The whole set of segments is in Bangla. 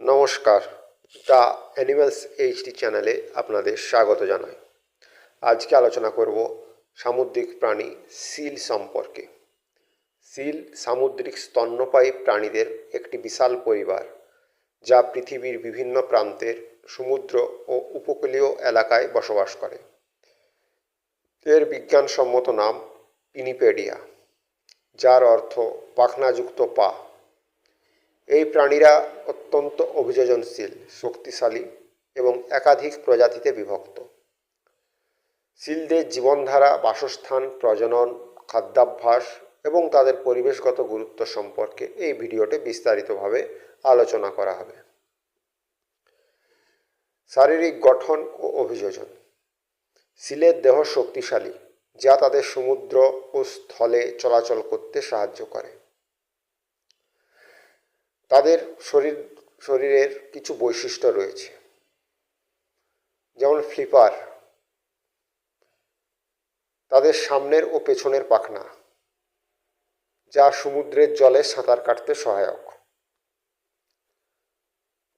নমস্কার, দ্য অ্যানিম্যালস এইচডি চ্যানেলে আপনাদের স্বাগত জানাই। আজকে আলোচনা করব সামুদ্রিক প্রাণী সিল সম্পর্কে। সিল সামুদ্রিক স্তন্যপায়ী প্রাণীদের একটি বিশাল পরিবার, যা পৃথিবীর বিভিন্ন প্রান্তের সমুদ্র ও উপকূলীয় এলাকায় বসবাস করে। এর বিজ্ঞানসম্মত নাম পিনিপেডিয়া। যার অর্থ পাখনাযুক্ত পা। এই প্রাণীরা অত্যন্ত অভিযোজনশীল, শক্তিশালী এবং একাধিক প্রজাতিতে বিভক্ত। সিলদের জীবনধারা, বাসস্থান, প্রজনন, খাদ্যাভ্যাস এবং তাদের পরিবেশগত গুরুত্ব সম্পর্কে এই ভিডিওতে বিস্তারিতভাবে আলোচনা করা হবে। শারীরিক গঠন ও অভিযোজন। সিলের দেহ শক্তিশালী যা তাদের সমুদ্র ও স্থলে চলাচল করতে সাহায্য করে। তাদের শরীর, শরীরের কিছু বৈশিষ্ট্য রয়েছে। যেমন ফ্লিপার, তাদের সামনের ও পেছনের পাখনা, যা সমুদ্রের জলে সাঁতার কাটতে সহায়ক।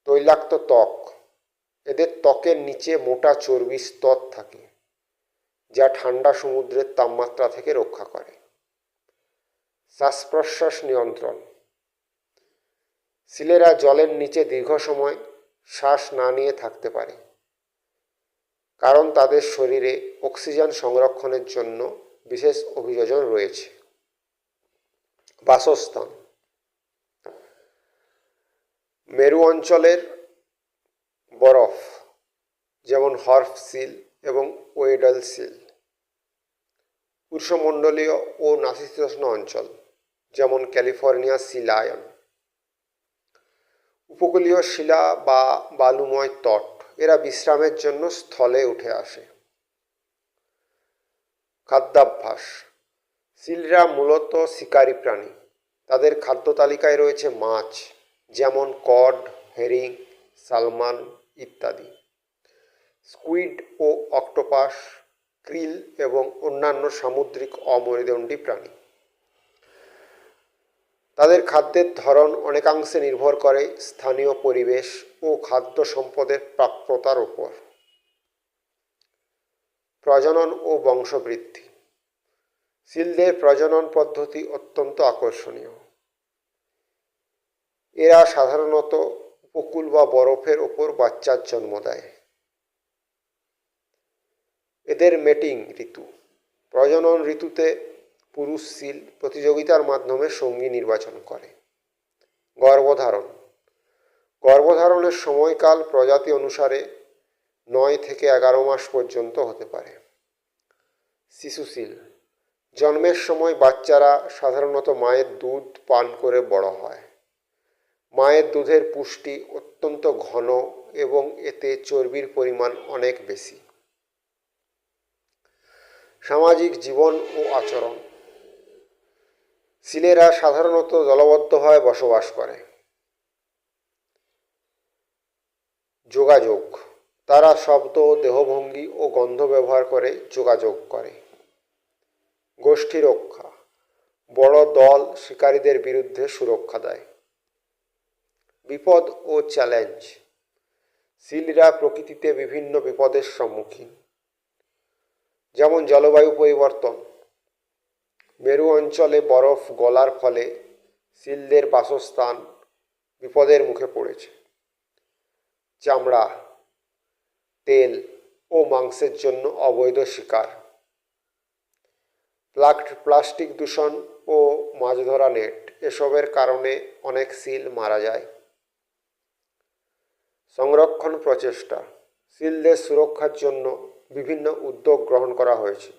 তৈলাক্ত ত্বক, এদের ত্বকের নিচে মোটা চর্বি স্তর থাকে। যা ঠান্ডা সমুদ্রের তাপমাত্রা থেকে রক্ষা করে। শ্বাস প্রশ্বাস নিয়ন্ত্রণ। সিলেরা জলের নিচে দীর্ঘ সময় শ্বাস না নিয়ে থাকতে পারে, কারণ তাদের শরীরে অক্সিজেন সংরক্ষণের জন্য বিশেষ অভিযোজন রয়েছে। বাসস্থান। মেরু অঞ্চলের বরফ, যেমন হর্ফ সিল এবং ওয়েডল সিল। উষ্ণমণ্ডলীয় ও নাতিশীতোষ্ণ অঞ্চল, যেমন ক্যালিফোর্নিয়া শিলায়ন উপকূলীয় শিলা বা বালুময় তট, এরা বিশ্রামের জন্য স্থলে উঠে আসে। খাদ্যাভ্যাস। সিলরা মূলত শিকারী প্রাণী। তাদের খাদ্য তালিকায় রয়েছে মাছ, যেমন কড, হেরিং, সালমান ইত্যাদি। স্কুইড ও অক্টোপাস ক্রিল এবং অন্যান্য সামুদ্রিক অমেরুদণ্ডী প্রাণী। তাদের খাদ্যের ধরন অনেকাংশে নির্ভর করে স্থানীয় পরিবেশ ও খাদ্য সম্পদের প্রাপ্যতার উপর। প্রজনন ও বংশবৃদ্ধি। সিলদের প্রজনন পদ্ধতি অত্যন্ত আকর্ষণীয়। এরা সাধারণত উপকূল বা বরফের ওপর বাচ্চার জন্ম দেয়। এদের মেটিং ঋতু। প্রজনন ঋতুতে পুরুষ সিল প্রতিযোগিতার মাধ্যমে সঙ্গী নির্বাচন করে। গর্ভধারণ। গর্ভধারণের সময়কাল প্রজাতি অনুসারে নয় থেকে এগারো মাস পর্যন্ত হতে পারে। শিশুশীল জন্মের সময় বাচ্চারা সাধারণত মায়ের দুধ পান করে বড় হয়। মায়ের দুধের পুষ্টি অত্যন্ত ঘন এবং এতে চর্বির পরিমাণ অনেক বেশি। সামাজিক জীবন ও আচরণ। সিলেরা সাধারণত দলবদ্ধভাবে বসবাস করে। যোগাযোগ। তারা শব্দ, দেহভঙ্গি ও গন্ধ ব্যবহার করে যোগাযোগ করে। গোষ্ঠী রক্ষা। বড় দল শিকারীদের বিরুদ্ধে সুরক্ষা দেয়। বিপদ ও চ্যালেঞ্জ। সিলরা প্রকৃতিতে বিভিন্ন বিপদের সম্মুখীন। যেমন জলবায়ু পরিবর্তন, মেরু অঞ্চলে বরফ গলার ফলে সিলদের বাসস্থান বিপদের মুখে পড়েছে। চামড়া, তেল ও মাংসের জন্য অবৈধ শিকার প্লাস্টিক দূষণ ও মাছ ধরা নেট, এসবের কারণে অনেক সিল মারা যায়। সংরক্ষণ প্রচেষ্টা সিলদের সুরক্ষার জন্য বিভিন্ন উদ্যোগ গ্রহণ করা হয়েছে।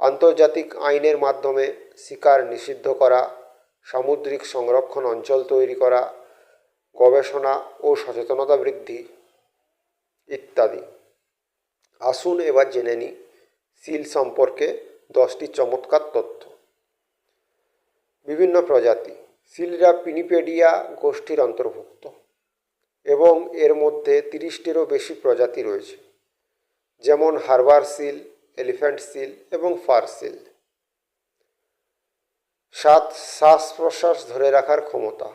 আন্তর্জাতিক আইনের মাধ্যমে শিকার নিষিদ্ধ করা, সামুদ্রিক সংরক্ষণ অঞ্চল তৈরি করা, গবেষণা ও সচেতনতা বৃদ্ধি ইত্যাদি। আসুন এবার জেনে নিই সিল সম্পর্কে দশটি চমৎকার তথ্য। বিভিন্ন প্রজাতি, সিলরা পিনিপেডিয়া গোষ্ঠীর অন্তর্ভুক্ত এবং এর মধ্যে তিরিশটিরও বেশি প্রজাতি রয়েছে। যেমন হারবার সিল, এলিফ্যান্ট সিল এবং ফার সিল। সাত, শ্বাস প্রশ্বাস ধরে রাখার ক্ষমতা।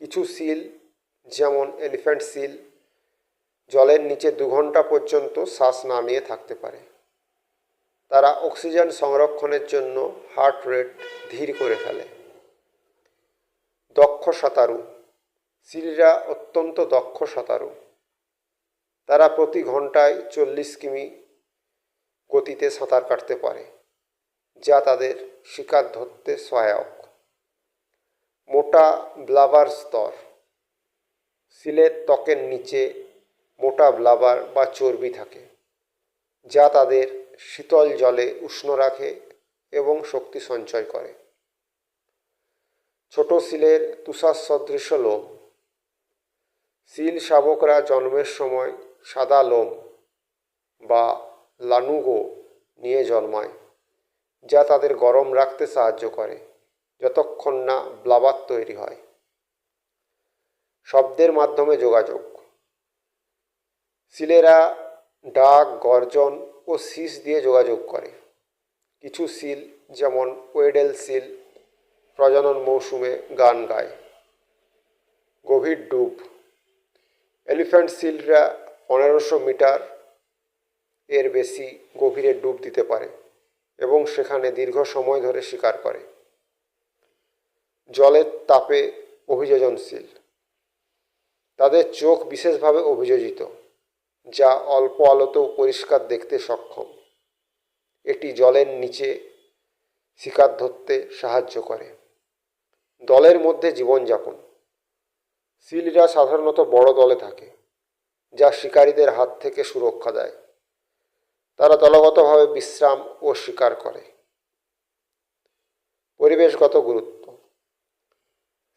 কিছু সিল, যেমন এলিফ্যান্ট সিল, জলের নিচে দু ঘণ্টা পর্যন্ত শ্বাস নামিয়ে থাকতে পারে। তারা অক্সিজেন সংরক্ষণের জন্য হার্ট রেট ধীর করে ফেলে। দক্ষ সাঁতারু। সিলরা অত্যন্ত দক্ষ সাঁতারু। তারা প্রতি ঘন্টায় চল্লিশ কিমি গতিতে সাঁতার কাটতে পারে, যা তাদের শিকার ধরতে সহায়ক। মোটা ব্লাবার স্তর সিলের ত্বকের নিচে মোটা ব্লাবার বা চর্বি থাকে, যা তাদের শীতল জলে উষ্ণ রাখে এবং শক্তি সঞ্চয় করে। ছোট সিলের তুষার সদৃশ লোম, সিল শাবকরা জন্মের সময় সাদা লোম বা লানুগো নিয়ে জন্মায়, যা তাদের গরম রাখতে সাহায্য করে যতক্ষণ না ব্লাবার তৈরি হয়। শব্দের মাধ্যমে যোগাযোগ। সিলেরা ডাক, গর্জন ও শীষ দিয়ে যোগাযোগ করে। কিছু সিল যেমন ওয়েডেল সিল প্রজনন মৌসুমে গান গায়। গভীর ডুব। এলিফ্যান্ট সিলরা পনেরোশো মিটার এর বেশি গভীরে ডুব দিতে পারে এবং সেখানে দীর্ঘ সময় ধরে শিকার করে। জলের তাপে অভিযোজনশীল। তাদের চোখ বিশেষভাবে অভিযোজিত, যা অল্প আলোতেও পরিষ্কার দেখতে সক্ষম। এটি জলের নিচে শিকার ধরতে সাহায্য করে। দলের মধ্যে জীবনযাপন। সিলরা সাধারণত বড় দলে থাকে। যা শিকারীদের হাত থেকে সুরক্ষা দেয়। তারা দলগতভাবে বিশ্রাম ও শিকার করে। পরিবেশগত গুরুত্ব।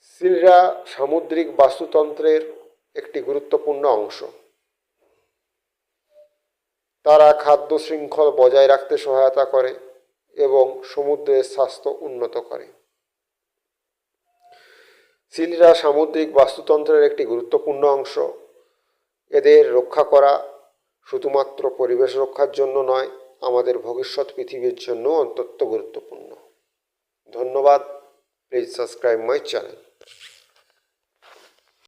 সিলরা সামুদ্রিক বাস্তুতন্ত্রের একটি গুরুত্বপূর্ণ অংশ। তারা খাদ্য শৃঙ্খল বজায় রাখতে সহায়তা করে এবং সমুদ্রের স্বাস্থ্য উন্নত করে। সিলরা সামুদ্রিক বাস্তুতন্ত্রের একটি গুরুত্বপূর্ণ অংশ। এদের রক্ষা করা শুধুমাত্র পরিবেশ রক্ষার জন্য নয়, আমাদের ভবিষ্যৎ পৃথিবীর জন্য অত্যন্ত গুরুত্বপূর্ণ। ধন্যবাদ। Please subscribe my channel